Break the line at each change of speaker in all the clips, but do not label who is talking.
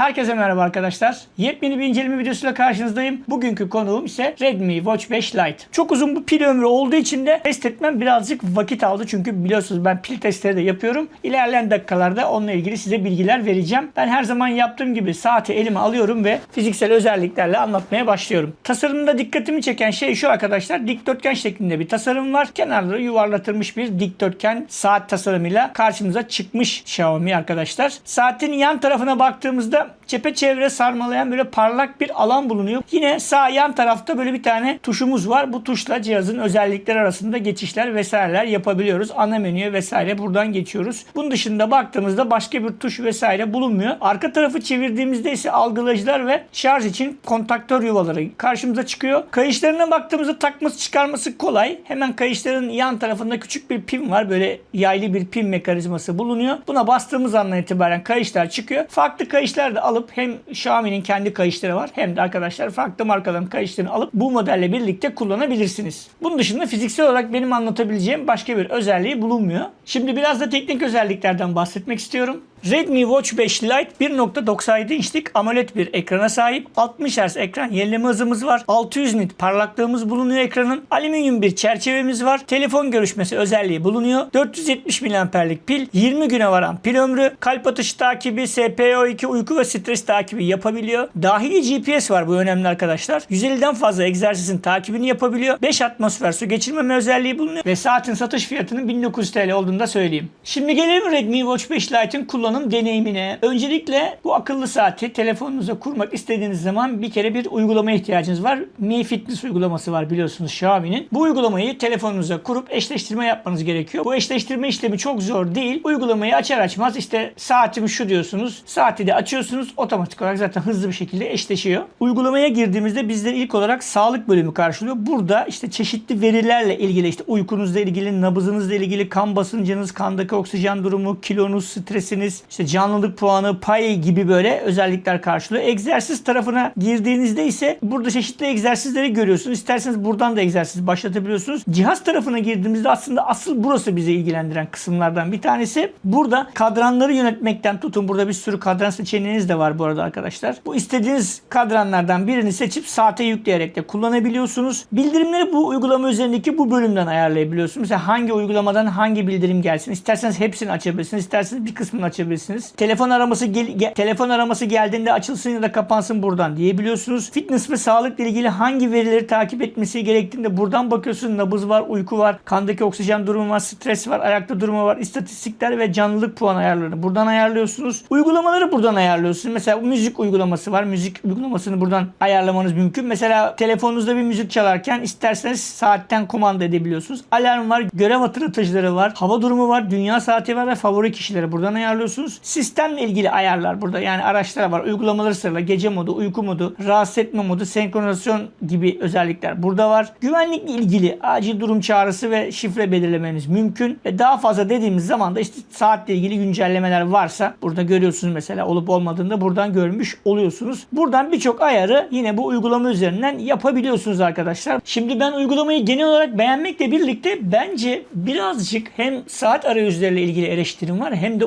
Herkese merhaba arkadaşlar. Yepyeni bir inceleme videosuyla karşınızdayım. Bugünkü konuğum ise Redmi Watch 5 Lite. Çok uzun bir pil ömrü olduğu için de test etmem birazcık vakit aldı. Çünkü biliyorsunuz ben pil testleri de yapıyorum. İlerleyen dakikalarda onunla ilgili size bilgiler vereceğim. Ben her zaman yaptığım gibi saati elime alıyorum ve fiziksel özelliklerle anlatmaya başlıyorum. Tasarımda dikkatimi çeken şey şu arkadaşlar. Dikdörtgen şeklinde bir tasarım var. Kenarları yuvarlatılmış bir dikdörtgen saat tasarımıyla karşımıza çıkmış Xiaomi arkadaşlar. Saatin yan tarafına baktığımızda çepeçevre sarmalayan böyle parlak bir alan bulunuyor. Yine sağ yan tarafta böyle bir tane tuşumuz var. Bu tuşla cihazın özellikleri arasında geçişler vesaireler yapabiliyoruz. Ana menüye vesaire buradan geçiyoruz. Bunun dışında baktığımızda başka bir tuş vesaire bulunmuyor. Arka tarafı çevirdiğimizde ise algılayıcılar ve şarj için kontaktör yuvaları karşımıza çıkıyor. Kayışlarına baktığımızda takması çıkarması kolay. Hemen kayışların yan tarafında küçük bir pin var. Böyle yaylı bir pin mekanizması bulunuyor. Buna bastığımız andan itibaren kayışlar çıkıyor. Farklı kayışlar da alıp hem Xiaomi'nin kendi kayışları var hem de arkadaşlar farklı markaların kayışlarını alıp bu modelle birlikte kullanabilirsiniz. Bunun dışında fiziksel olarak benim anlatabileceğim başka bir özelliği bulunmuyor. Şimdi biraz da teknik özelliklerden bahsetmek istiyorum. Redmi Watch 5 Lite 1.97 inçlik AMOLED bir ekrana sahip. 60 Hz ekran yenileme hızımız var. 600 nit parlaklığımız bulunuyor ekranın. Alüminyum bir çerçevemiz var. Telefon görüşmesi özelliği bulunuyor. 470 mAh'lik pil. 20 güne varan pil ömrü. Kalp atışı takibi, SPO2 uyku ve stres takibi yapabiliyor. Dahili GPS var bu önemli arkadaşlar. 150'den fazla egzersizin takibini yapabiliyor. 5 atmosfer su geçirmeme özelliği bulunuyor. Ve saatin satış fiyatının 1900 TL olduğunu da söyleyeyim. Şimdi gelelim Redmi Watch 5 Lite'in kullanım deneyimine. Öncelikle bu akıllı saati telefonunuza kurmak istediğiniz zaman bir kere bir uygulamaya ihtiyacınız var. Mi Fitness uygulaması var biliyorsunuz Xiaomi'nin. Bu uygulamayı telefonunuza kurup eşleştirme yapmanız gerekiyor. Bu eşleştirme işlemi çok zor değil. Uygulamayı açar açmaz işte saatim şu diyorsunuz. Saati de açıyorsunuz. Otomatik olarak zaten hızlı bir şekilde eşleşiyor. Uygulamaya girdiğimizde bizleri ilk olarak sağlık bölümü karşılıyor. Burada işte çeşitli verilerle ilgili işte uykunuzla ilgili, nabzınızla ilgili, kan basıncınız, kandaki oksijen durumu, kilonuz, stresiniz, işte canlılık puanı, pay gibi böyle özellikler karşılıyor. Egzersiz tarafına girdiğinizde ise burada çeşitli egzersizleri görüyorsunuz. İsterseniz buradan da egzersiz başlatabiliyorsunuz. Cihaz tarafına girdiğimizde aslında asıl burası bizi ilgilendiren kısımlardan bir tanesi. Burada kadranları yönetmekten tutun. Burada bir sürü kadran seçeneğiniz de var bu arada arkadaşlar. Bu istediğiniz kadranlardan birini seçip saate yükleyerek de kullanabiliyorsunuz. Bildirimleri bu uygulama üzerindeki bu bölümden ayarlayabiliyorsunuz. Mesela hangi uygulamadan hangi bildirim gelsin. İsterseniz hepsini açabilirsiniz. İsterseniz bir kısmını açabilirsiniz. Telefon araması gel, gel- telefon araması geldiğinde açılsın ya da kapansın buradan diyebiliyorsunuz. Fitness ve sağlıkla ilgili hangi verileri takip etmesi gerektiğinde buradan bakıyorsunuz. Nabız var, uyku var, kandaki oksijen durumu var, stres var, ayakta durumu var, istatistikler ve canlılık puan ayarlarını buradan ayarlıyorsunuz. Uygulamaları buradan ayarlıyorsunuz. Mesela müzik uygulaması var. Müzik uygulamasını buradan ayarlamanız mümkün. Mesela telefonunuzda bir müzik çalarken isterseniz saatten kumanda edebiliyorsunuz. Alarm var, görev hatırlatıcıları var, hava durumu var, dünya saati var ve favori kişileri buradan ayarlıyorsunuz. Sistemle ilgili ayarlar burada. Yani araçlar var. Uygulamaları sırala gece modu, uyku modu, rahatsız etme modu, senkronizasyon gibi özellikler burada var. Güvenlikle ilgili acil durum çağrısı ve şifre belirlemeniz mümkün. Ve daha fazla dediğimiz zaman da işte saatle ilgili güncellemeler varsa burada görüyorsunuz mesela olup olmadığında buradan görmüş oluyorsunuz. Buradan birçok ayarı yine bu uygulama üzerinden yapabiliyorsunuz arkadaşlar. Şimdi ben uygulamayı genel olarak beğenmekle birlikte bence birazcık hem saat arayüzleriyle ilgili eleştirim var hem de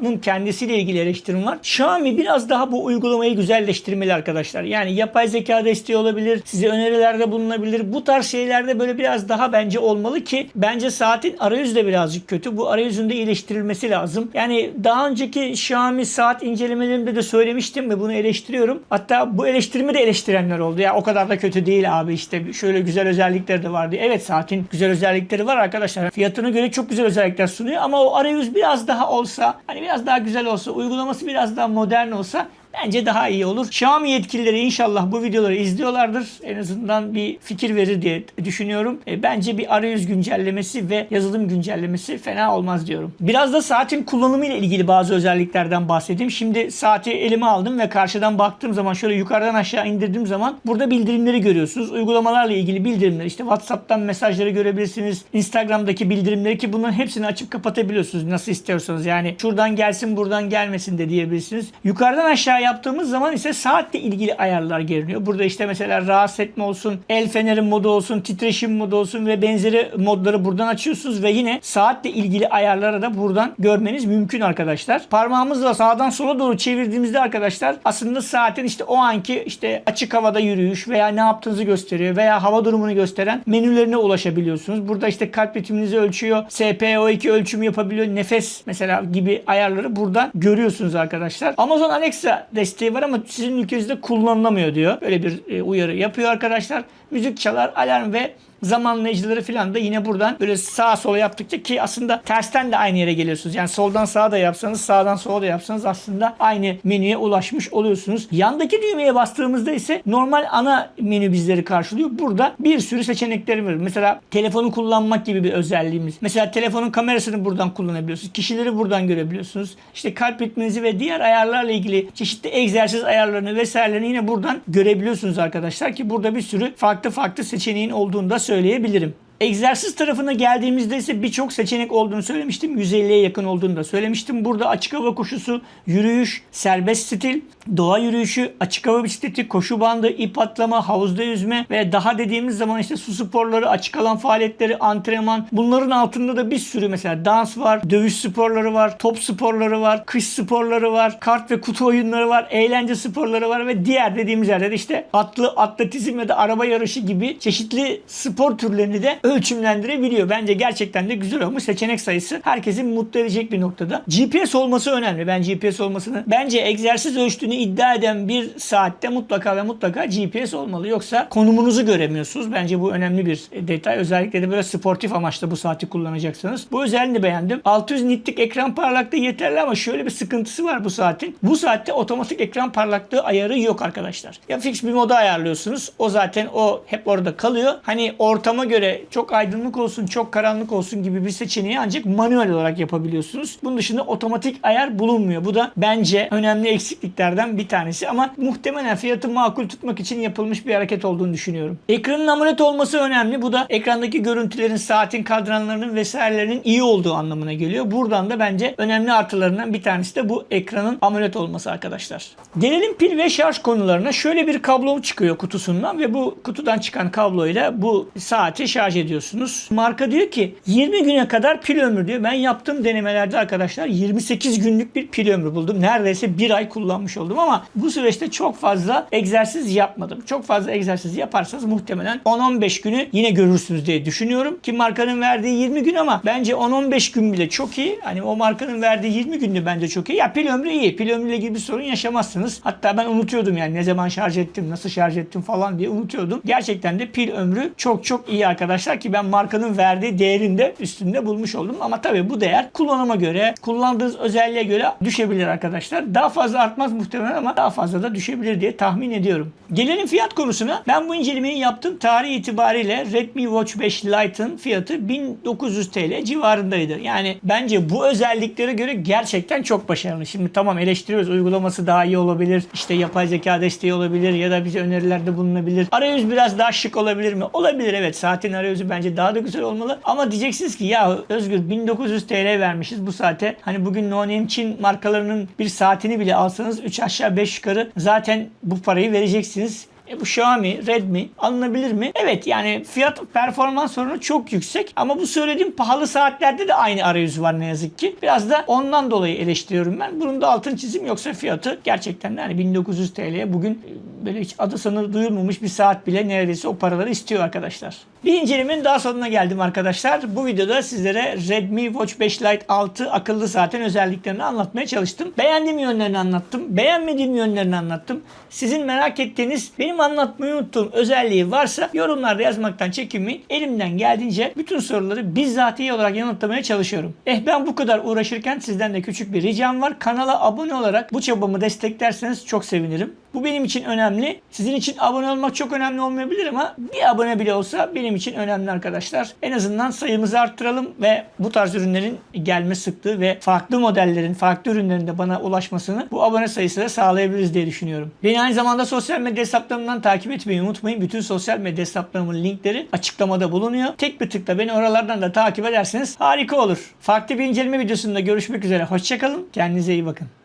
uygulamanın kendisiyle ilgili eleştirim var. Xiaomi biraz daha bu uygulamayı güzelleştirmeli arkadaşlar. Yani yapay zeka desteği olabilir, size önerilerde bulunabilir. Bu tarz şeylerde böyle biraz daha bence olmalı ki bence saatin arayüzü de birazcık kötü. Bu arayüzün de iyileştirilmesi lazım. Yani daha önceki Xiaomi saat incelemelerimde de söylemiştim ve bunu eleştiriyorum. Hatta bu eleştirimi de eleştirenler oldu. Ya o kadar da kötü değil abi işte şöyle güzel özellikleri de vardı. Evet saatin güzel özellikleri var arkadaşlar. Fiyatına göre çok güzel özellikler sunuyor ama o arayüz biraz daha olsa hani biraz daha güzel olsa uygulaması biraz daha modern olsa Bence daha iyi olur. Xiaomi yetkilileri inşallah bu videoları izliyorlardır. En azından bir fikir verir diye düşünüyorum. E, bence bir arayüz güncellemesi ve yazılım güncellemesi fena olmaz diyorum. Biraz da saatin kullanımı ile ilgili bazı özelliklerden bahsedeyim. Şimdi saati elime aldım ve karşıdan baktığım zaman şöyle yukarıdan aşağı indirdiğim zaman burada bildirimleri görüyorsunuz. Uygulamalarla ilgili bildirimler işte WhatsApp'tan mesajları görebilirsiniz. Instagram'daki bildirimleri ki bunların hepsini açıp kapatabiliyorsunuz nasıl istiyorsanız. Yani şuradan gelsin buradan gelmesin de diyebilirsiniz. Yukarıdan aşağı yaptığımız zaman ise saatle ilgili ayarlar görünüyor. Burada işte mesela rahatsız etme olsun, el feneri modu olsun, titreşim modu olsun ve benzeri modları buradan açıyorsunuz ve yine saatle ilgili ayarları da buradan görmeniz mümkün arkadaşlar. Parmağımızla sağdan sola doğru çevirdiğimizde arkadaşlar aslında saatin işte o anki işte açık havada yürüyüş veya ne yaptığınızı gösteriyor veya hava durumunu gösteren menülerine ulaşabiliyorsunuz. Burada işte kalp ritminizi ölçüyor, SpO2 ölçümü yapabiliyor, nefes mesela gibi ayarları buradan görüyorsunuz arkadaşlar. Amazon Alexa desteği var ama sizin ülkenizde kullanılamıyor diyor. Böyle bir e, uyarı yapıyor arkadaşlar. Müzik çalar, alarm ve zamanlayıcıları falan da yine buradan böyle sağa sola yaptıkça ki aslında tersten de aynı yere geliyorsunuz. Yani soldan sağa da yapsanız sağdan sola da yapsanız aslında aynı menüye ulaşmış oluyorsunuz. Yandaki düğmeye bastığımızda ise normal ana menü bizleri karşılıyor. Burada bir sürü seçenekleri var. Mesela telefonu kullanmak gibi bir özelliğimiz. Mesela telefonun kamerasını buradan kullanabiliyorsunuz. Kişileri buradan görebiliyorsunuz. İşte kalp ritminizi ve diğer ayarlarla ilgili çeşitli egzersiz ayarlarını vesairelerini yine buradan görebiliyorsunuz arkadaşlar ki burada bir sürü farklı farklı seçeneğin olduğunu da söyleyebilirim. Egzersiz tarafına geldiğimizde ise birçok seçenek olduğunu söylemiştim. 150'ye yakın olduğunu da söylemiştim. Burada açık hava koşusu, yürüyüş, serbest stil, doğa yürüyüşü, açık hava bisikleti, koşu bandı, ip atlama, havuzda yüzme ve daha dediğimiz zaman işte su sporları, açık alan faaliyetleri, antrenman. Bunların altında da bir sürü mesela dans var, dövüş sporları var, top sporları var, kış sporları var, kart ve kutu oyunları var, eğlence sporları var ve diğer dediğimiz yerde de işte atlı, atletizm ya da araba yarışı gibi çeşitli spor türlerini de ölçümlendirebiliyor. Bence gerçekten de güzel olmuş. Seçenek sayısı herkesi mutlu edecek bir noktada. GPS olması önemli. Ben GPS olmasını bence egzersiz ölçtüğünü iddia eden bir saatte mutlaka ve mutlaka GPS olmalı. Yoksa konumunuzu göremiyorsunuz. Bence bu önemli bir detay. Özellikle de böyle sportif amaçla bu saati kullanacaksanız. Bu özelliğini beğendim. 600 nitlik ekran parlaklığı yeterli ama şöyle bir sıkıntısı var bu saatin. Bu saatte otomatik ekran parlaklığı ayarı yok arkadaşlar. Ya fix bir moda ayarlıyorsunuz. O zaten o hep orada kalıyor. Hani ortama göre çok aydınlık olsun, çok karanlık olsun gibi bir seçeneği ancak manuel olarak yapabiliyorsunuz. Bunun dışında otomatik ayar bulunmuyor. Bu da bence önemli eksikliklerden bir tanesi ama muhtemelen fiyatı makul tutmak için yapılmış bir hareket olduğunu düşünüyorum. Ekranın AMOLED olması önemli. Bu da ekrandaki görüntülerin, saatin kadranlarının vesairelerinin iyi olduğu anlamına geliyor. Buradan da bence önemli artılarından bir tanesi de bu ekranın AMOLED olması arkadaşlar. Gelelim pil ve şarj konularına. Şöyle bir kablo çıkıyor kutusundan ve bu kutudan çıkan kabloyla bu saati şarj ediyorsunuz. Marka diyor ki 20 güne kadar pil ömrü diyor. Ben yaptığım denemelerde arkadaşlar 28 günlük bir pil ömrü buldum. Neredeyse bir ay kullanmış oldum ama bu süreçte çok fazla egzersiz yapmadım. Çok fazla egzersiz yaparsanız muhtemelen 10-15 günü yine görürsünüz diye düşünüyorum. Ki markanın verdiği 20 gün ama bence 10-15 gün bile çok iyi. Hani o markanın verdiği 20 günde bence çok iyi. Ya pil ömrü iyi. Pil ömrüyle ilgili bir sorun yaşamazsınız. Hatta ben unutuyordum yani ne zaman şarj ettim, nasıl şarj ettim falan diye unutuyordum. Gerçekten de pil ömrü çok çok iyi arkadaşlar ki ben markanın verdiği değerin de üstünde bulmuş oldum. Ama tabii bu değer kullanıma göre, kullandığınız özelliğe göre düşebilir arkadaşlar. Daha fazla artmaz muhtemelen ama daha fazla da düşebilir diye tahmin ediyorum. Gelelim fiyat konusuna. Ben bu incelemeyi yaptım. Tarih itibariyle Redmi Watch 5 Lite'ın fiyatı 1900 TL civarındaydı. Yani bence bu özelliklere göre gerçekten çok başarılı. Şimdi tamam eleştiriyoruz. Uygulaması daha iyi olabilir. İşte yapay zeka desteği olabilir ya da bize önerilerde bulunabilir. Arayüz biraz daha şık olabilir mi? Olabilir evet. Saatin arayüzü bence daha da güzel olmalı. Ama diyeceksiniz ki ya Özgür 1900 TL vermişiz bu saate. Hani bugün no name Çin markalarının bir saatini bile alsanız 3 aşağı 5 yukarı zaten bu parayı vereceksiniz. E bu Xiaomi, Redmi alınabilir mi? Evet yani fiyat performans sorunu çok yüksek ama bu söylediğim pahalı saatlerde de aynı arayüzü var ne yazık ki. Biraz da ondan dolayı eleştiriyorum ben. Bunun da altın çizim yoksa fiyatı gerçekten de hani 1900 TL'ye bugün böyle hiç adı sanı duyulmamış bir saat bile neredeyse o paraları istiyor arkadaşlar. Bir incelemenin daha sonuna geldim arkadaşlar. Bu videoda sizlere Redmi Watch 5 Lite 6 akıllı saatin özelliklerini anlatmaya çalıştım. Beğendiğim yönlerini anlattım. Beğenmediğim yönlerini anlattım. Sizin merak ettiğiniz, benim anlatmayı unuttuğum özelliği varsa yorumlarda yazmaktan çekinmeyin. Elimden geldiğince bütün soruları bizzatihi olarak yanıtlamaya çalışıyorum. Eh ben bu kadar uğraşırken sizden de küçük bir ricam var. Kanala abone olarak bu çabamı desteklerseniz çok sevinirim. Bu benim için önemli. Sizin için abone olmak çok önemli olmayabilir ama bir abone bile olsa benim için önemli arkadaşlar. En azından sayımızı arttıralım ve bu tarz ürünlerin gelme sıklığı ve farklı modellerin, farklı ürünlerin de bana ulaşmasını bu abone sayısıyla sağlayabiliriz diye düşünüyorum. Beni aynı zamanda sosyal medya hesaplarımdan takip etmeyi unutmayın. Bütün sosyal medya hesaplarımın linkleri açıklamada bulunuyor. Tek bir tıkla beni oralardan da takip ederseniz harika olur. Farklı bir inceleme videosunda görüşmek üzere. Hoşçakalın. Kendinize iyi bakın.